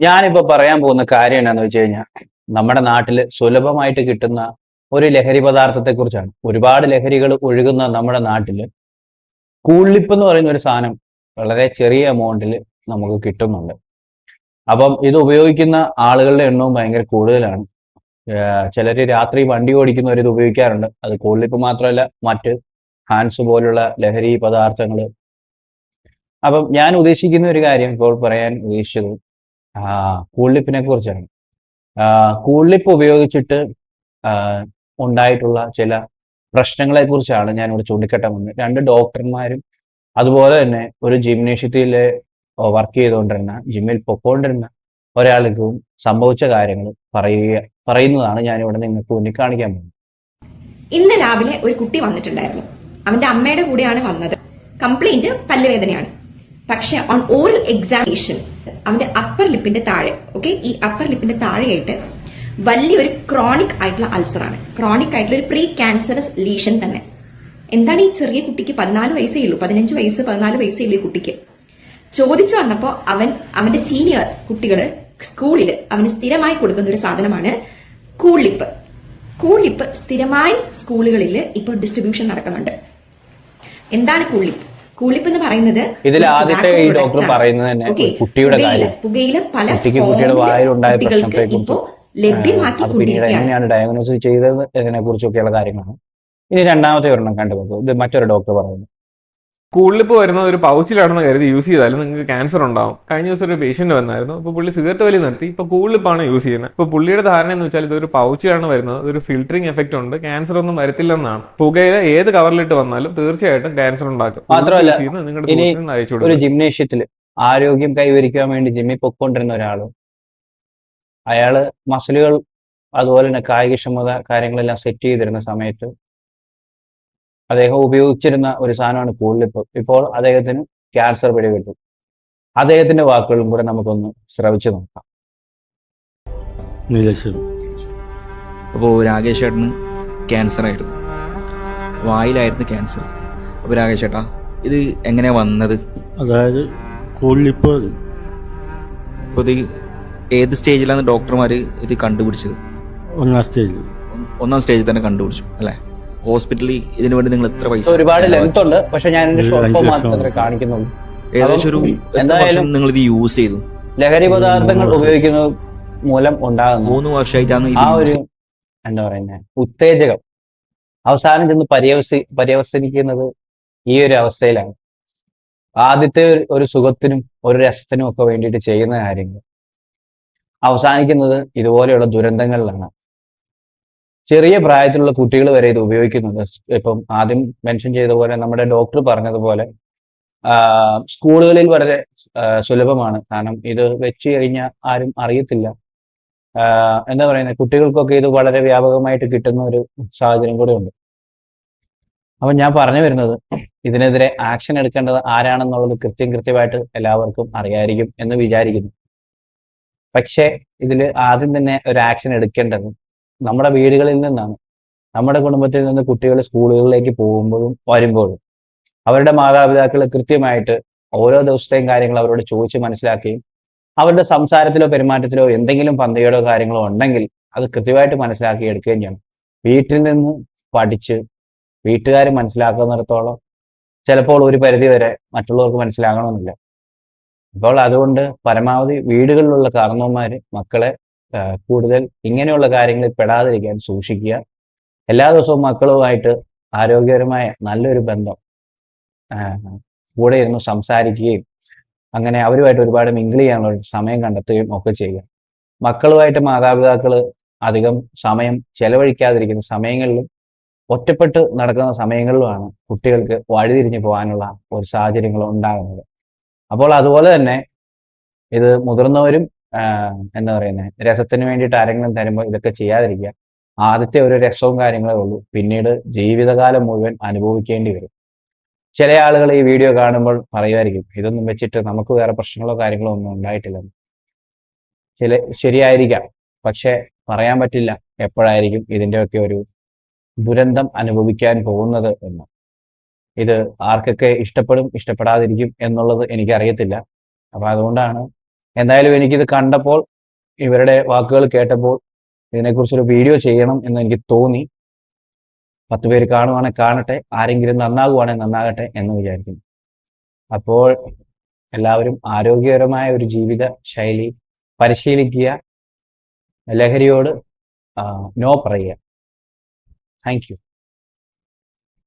ഞാനിപ്പോ പറയാൻ പോകുന്ന കാര്യം എന്നാന്ന് വെച്ച് കഴിഞ്ഞാൽ നമ്മുടെ നാട്ടിൽ സുലഭമായിട്ട് കിട്ടുന്ന ഒരു ലഹരി പദാർത്ഥത്തെ കുറിച്ചാണ്. ഒരുപാട് ലഹരികൾ ഒഴുകുന്ന നമ്മുടെ നാട്ടിൽ കൂളിപ്പ് എന്ന് പറയുന്ന ഒരു സാധനം വളരെ ചെറിയ എമൗണ്ടിൽ നമുക്ക് കിട്ടുന്നുണ്ട്. അപ്പം ഇത് ഉപയോഗിക്കുന്ന ആളുകളുടെ എണ്ണവും ഭയങ്കര കൂടുതലാണ്. ചിലർ രാത്രി വണ്ടി ഓടിക്കുന്നവർ ഇത് ഉപയോഗിക്കാറുണ്ട്. അത് കൂളിപ്പ് മാത്രമല്ല മറ്റ് ഹാൻസ് പോലുള്ള ലഹരി പദാർത്ഥങ്ങൾ അപ്പം ഞാൻ ഉദ്ദേശിക്കുന്ന ഒരു കാര്യം ഇപ്പോൾ പറയാൻ ഉദ്ദേശിച്ചത് ആ കൂള്ളിപ്പിനെ കുറിച്ചാണ് കൂളിപ്പ് ഉപയോഗിച്ചിട്ട് ഉണ്ടായിട്ടുള്ള ചില പ്രശ്നങ്ങളെ കുറിച്ചാണ് ഞാൻ ഇവിടെ ചൂണ്ടിക്കെട്ടാൻ രണ്ട് ഡോക്ടർമാരും അതുപോലെ തന്നെ ഒരു ജിംനേഷ്യത്തിൽ വർക്ക് ചെയ്തുകൊണ്ടിരുന്ന ജിമ്മിൽ പൊക്കോണ്ടിരുന്ന ഒരാൾക്കും സംഭവിച്ച കാര്യങ്ങൾ പറയുക പറയുന്നതാണ് ഞാൻ ഇവിടെ നിങ്ങൾക്ക് മുന്നിൽ കാണിക്കാൻ പോകുന്നത്. ഇന്ന് രാവിലെ ഒരു കുട്ടി വന്നിട്ടുണ്ടായിരുന്നു. അവന്റെ അമ്മയുടെ കൂടെയാണ് വന്നത്. കംപ്ലൈന്റ് പല്ലുവേദനയാണ്. പക്ഷെ ഓൺ ഓറൽ എക്സാമിനേഷൻ അവന്റെ അപ്പർ ലിപ്പിന്റെ താഴെ ഓക്കെ ഈ അപ്പർ ലിപ്പിന്റെ താഴെയായിട്ട് വലിയൊരു ക്രോണിക് ആയിട്ടുള്ള അൾസറാണ് ക്രോണിക് ആയിട്ടുള്ള ഒരു പ്രീ ക്യാൻസറസ് ലീഷൻ തന്നെ. എന്താണ് ഈ ചെറിയ കുട്ടിക്ക് പതിനാല് വയസ്സേ ഉള്ളൂ? പതിനഞ്ച് വയസ്സ് പതിനാല് വയസ്സേ ഉള്ളൂ കുട്ടിക്ക്. ചോദിച്ചു വന്നപ്പോ അവൻ അവന്റെ സീനിയർ കുട്ടികൾ സ്കൂളിൽ അവന് സ്ഥിരമായി കൊടുക്കുന്ന ഒരു സാധനമാണ് കൂളിപ്പ് കൂളിപ്പ് സ്ഥിരമായി സ്കൂളുകളിൽ ഇപ്പോൾ ഡിസ്ട്രിബ്യൂഷൻ നടക്കുന്നുണ്ട്. എന്താണ് കൂളിപ്പ് കൂളിപ്പ് എന്ന് പറയുന്നത് ഇതിൽ ആദ്യത്തെ ഈ ഡോക്ടർ പറയുന്നത് തന്നെ കുട്ടിയുടെ പുകയില- കാര്യം. പുകയില പല കുട്ടിയുടെ വായിലുണ്ടായ കുട്ടികൾക്ക് പ്രശ്നത്തെ ഇപ്പോ കുറിച്ച് ലഭ്യമാക്കി അത് പിന്നീട് എങ്ങനെയാണ് ഡയഗ്നോസ് ചെയ്തത് ഇതിനെ കുറിച്ചൊക്കെയുള്ള കാര്യങ്ങളാണ്. ഇനി രണ്ടാമത്തെ ഒരെണ്ണം കണ്ടുപോകും ഇത് മറ്റൊരു ഡോക്ടർ പറയുന്നു. കൂളിപ്പ് വരുന്നത് ഒരു പൗച്ചിലാണെന്ന് കരുതി യൂസ് ചെയ്താലും നിങ്ങൾക്ക് ക്യാൻസർ ഉണ്ടാവും. കഴിഞ്ഞ ദിവസം ഒരു പേഷ്യന്റ് വന്നായിരുന്നു. അപ്പോൾ പുള്ളി സിഗരറ്റ് വലി നിർത്തി. ഇപ്പോൾ കൂളിപ്പാണ് യൂസ് ചെയ്യുന്നത്. ഇപ്പോൾ പുള്ളിയുടെ ധാരണ എന്ന് വെച്ചാൽ ഇതൊരു പൗച്ചിലാണ് വരുന്നത്. ഒരു ഫിൽറ്ററിംഗ് എഫക്റ്റ് ഉണ്ട്. ക്യാൻസർ ഒന്നും വരത്തില്ലെന്നാണ്. പുകയില ഏത് കവറിലിട്ട് വന്നാലും തീർച്ചയായിട്ടും ക്യാൻസർ ഉണ്ടാക്കും. മാത്രമല്ല, നിങ്ങളുടെ അയച്ചു ഒരു ജിംനേഷ്യത്തിൽ ആരോഗ്യം കൈവരിക്കാൻ വേണ്ടി ജിമ്മിൽ പൊക്കോണ്ടിരുന്ന ഒരാൾ അയാൾ മസിലുകൾ അതുപോലെ തന്നെ കായികക്ഷമത കാര്യങ്ങളെല്ലാം സെറ്റ് ചെയ്തിരുന്ന സമയത്ത് അദ്ദേഹം ഉപയോഗിച്ചിരുന്ന ഒരു സാധനമാണ് കൂളിപ്പ്. ഇപ്പോൾ അദ്ദേഹത്തിന് ക്യാൻസർ പിടികിട്ടു. അദ്ദേഹത്തിന്റെ വാക്കുകളും കൂടെ നമുക്കൊന്ന് ശ്രവിച്ചു നോക്കാം. അപ്പോൾ രാകേഷ് ചേട്ടന് ക്യാൻസർ ആയിരുന്നു. വായിലായിരുന്നു ക്യാൻസർ അപ്പോൾ രാകേഷ് ചേട്ടാ ഇത് എങ്ങനെയാ വന്നത്? അതായത് കൂളിപ്പ് അപ്പോൾ ഇത് ഏത് സ്റ്റേജിലാണ് ഡോക്ടർമാർ ഇത് കണ്ടുപിടിച്ചത്? ഒന്നാം സ്റ്റേജിൽ ഒന്നാം സ്റ്റേജിൽ തന്നെ കണ്ടുപിടിച്ചു അല്ലേ? ഹോസ്പിറ്റലിൽ ഇതിനു വേണ്ടി നിങ്ങൾ എത്ര പൈസ ഒരുപാട് ലെങ്ത് ഉണ്ട്. പക്ഷെ ഞാൻ എന്റെ ഷോർട്ട് ഫോം മാത്രമേ. കാണിക്കുന്നുള്ളൂ. ഏകദേശം ഒരു എന്തായാലും നിങ്ങൾ ഇത് യൂസ് ചെയ്തു? ലഹരി പദാർത്ഥങ്ങൾ ഉപയോഗിക്കുന്ന ഉപയോഗിക്കുന്നത് മൂലം ഉണ്ടാകുന്നു. മൂന്ന് വർഷമായിട്ടാണ് ഇത് ആ ഒരു എന്താ പറയുന്നത് ഉത്തേജകം. അവസാനം ചെന്ന് പര്യവസി പര്യവസനിക്കുന്നത് ഈ ഒരു അവസ്ഥയിലാണ്. ആദ്യത്തെ ഒരു- ഒരു സുഖത്തിനും ഒരു രസത്തിനും ഒക്കെ വേണ്ടിയിട്ട് ചെയ്യുന്ന കാര്യങ്ങൾ. അവസാനിക്കുന്നത് ഇതുപോലെയുള്ള ദുരന്തങ്ങളിലാണ്. ചെറിയ പ്രായത്തിലുള്ള കുട്ടികൾ വരെ ഇത് ഉപയോഗിക്കുന്നുണ്ട്. ഇപ്പം ആദ്യം മെൻഷൻ ചെയ്ത പോലെ നമ്മുടെ ഡോക്ടർ പറഞ്ഞതുപോലെ സ്കൂളുകളിൽ വളരെ സുലഭമാണ്. കാരണം ഇത് വെച്ച് കഴിഞ്ഞാൽ ആരും അറിയത്തില്ല. എന്താ പറയുന്നത് കുട്ടികൾക്കൊക്കെ ഇത് വളരെ വ്യാപകമായിട്ട് കിട്ടുന്ന ഒരു സാഹചര്യം കൂടെ ഉണ്ട് അപ്പം ഞാൻ പറഞ്ഞു വരുന്നത് ഇതിനെതിരെ ആക്ഷൻ എടുക്കേണ്ടത് ആരാണെന്നുള്ളത് കൃത്യം കൃത്യമായിട്ട് എല്ലാവർക്കും അറിയായിരിക്കും എന്ന് വിചാരിക്കുന്നു. പക്ഷേ ഇതിൽ ആദ്യം തന്നെ ഒരു ആക്ഷൻ എടുക്കേണ്ടത് നമ്മുടെ വീടുകളിൽ നിന്നാണ്. നമ്മുടെ കുടുംബത്തിൽ നിന്ന് കുട്ടികൾ സ്കൂളുകളിലേക്ക് പോകുമ്പോഴും വരുമ്പോഴും അവരുടെ മാതാപിതാക്കൾ കൃത്യമായിട്ട് ഓരോ ദിവസത്തെയും കാര്യങ്ങൾ അവരോട് ചോദിച്ച് മനസ്സിലാക്കുകയും അവരുടെ സംസാരത്തിലോ പെരുമാറ്റത്തിലോ എന്തെങ്കിലും പന്തികേടോ കാര്യങ്ങളോ ഉണ്ടെങ്കിൽ അത് കൃത്യമായിട്ട് മനസ്സിലാക്കി എടുക്കുകയും ചെയ്യണം. വീട്ടിൽ നിന്ന് പഠിച്ച് വീട്ടുകാർ മനസ്സിലാക്കുന്നിടത്തോളം ചിലപ്പോൾ ഒരു പരിധി വരെ മറ്റുള്ളവർക്ക് മനസ്സിലാകണമെന്നില്ല. അപ്പോൾ അതുകൊണ്ട് പരമാവധി വീടുകളിലുള്ള കാരണവന്മാര് മക്കളെ കൂടുതൽ ഇങ്ങനെയുള്ള കാര്യങ്ങളിൽ പെടാതിരിക്കാൻ സൂക്ഷിക്കുക. എല്ലാ ദിവസവും മക്കളുമായിട്ട് ആരോഗ്യപരമായ നല്ലൊരു ബന്ധം കൂടെ ഇരുന്ന് സംസാരിക്കുകയും അങ്ങനെ അവരുമായിട്ട് ഒരുപാട് മിങ്കിൾ ചെയ്യാനുള്ള സമയം കണ്ടെത്തുകയും ഒക്കെ ചെയ്യുക. മക്കളുമായിട്ട് മാതാപിതാക്കൾ അധികം സമയം ചെലവഴിക്കാതിരിക്കുന്ന സമയങ്ങളിലും ഒറ്റപ്പെട്ട് നടക്കുന്ന സമയങ്ങളിലുമാണ് കുട്ടികൾക്ക് വഴിതിരിഞ്ഞു പോകാനുള്ള ഒരു സാഹചര്യങ്ങൾ ഉണ്ടാകുന്നത്. അപ്പോൾ അതുപോലെ തന്നെ ഇത് മുതിർന്നവരും എന്താ പറയുന്നത് രസത്തിന് വേണ്ടിയിട്ട് ആരെങ്കിലും തരുമ്പോൾ ഇതൊക്കെ ചെയ്യാതിരിക്കുക. ആദ്യത്തെ ഒരു രസവും കാര്യങ്ങളേ ഉള്ളൂ. പിന്നീട് ജീവിതകാലം മുഴുവൻ അനുഭവിക്കേണ്ടി വരും. ചില ആളുകൾ ഈ വീഡിയോ കാണുമ്പോൾ പറയുമായിരിക്കും ഇതൊന്നും വെച്ചിട്ട് നമുക്ക് വേറെ പ്രശ്നങ്ങളോ കാര്യങ്ങളോ ഒന്നും ഉണ്ടായിട്ടില്ലെന്ന് ചില ശരിയായിരിക്കാം. പക്ഷെ പറയാൻ പറ്റില്ല എപ്പോഴായിരിക്കും ഇതിന്റെയൊക്കെ ഒരു ദുരന്തം അനുഭവിക്കാൻ പോകുന്നത് എന്ന്. ഇത് ആർക്കൊക്കെ ഇഷ്ടപ്പെടും ഇഷ്ടപ്പെടാതിരിക്കും എന്നുള്ളത് എനിക്കറിയത്തില്ല. അപ്പൊ അതുകൊണ്ടാണ് എന്തായാലും എനിക്കിത് കണ്ടപ്പോൾ ഇവരുടെ വാക്കുകൾ കേട്ടപ്പോൾ ഇതിനെക്കുറിച്ചൊരു വീഡിയോ ചെയ്യണം എന്ന് എനിക്ക് തോന്നി. പത്ത് പേര് കാണുവാണെങ്കിൽ കാണട്ടെ ആരെങ്കിലും നന്നാകുവാണെങ്കിൽ നന്നാകട്ടെ എന്ന് വിചാരിക്കുന്നു. അപ്പോൾ എല്ലാവരും ആരോഗ്യകരമായ ഒരു ജീവിത ശൈലി പരിശീലിക്കുക ലഹരിയോട് നോ പറയുക. Thank you.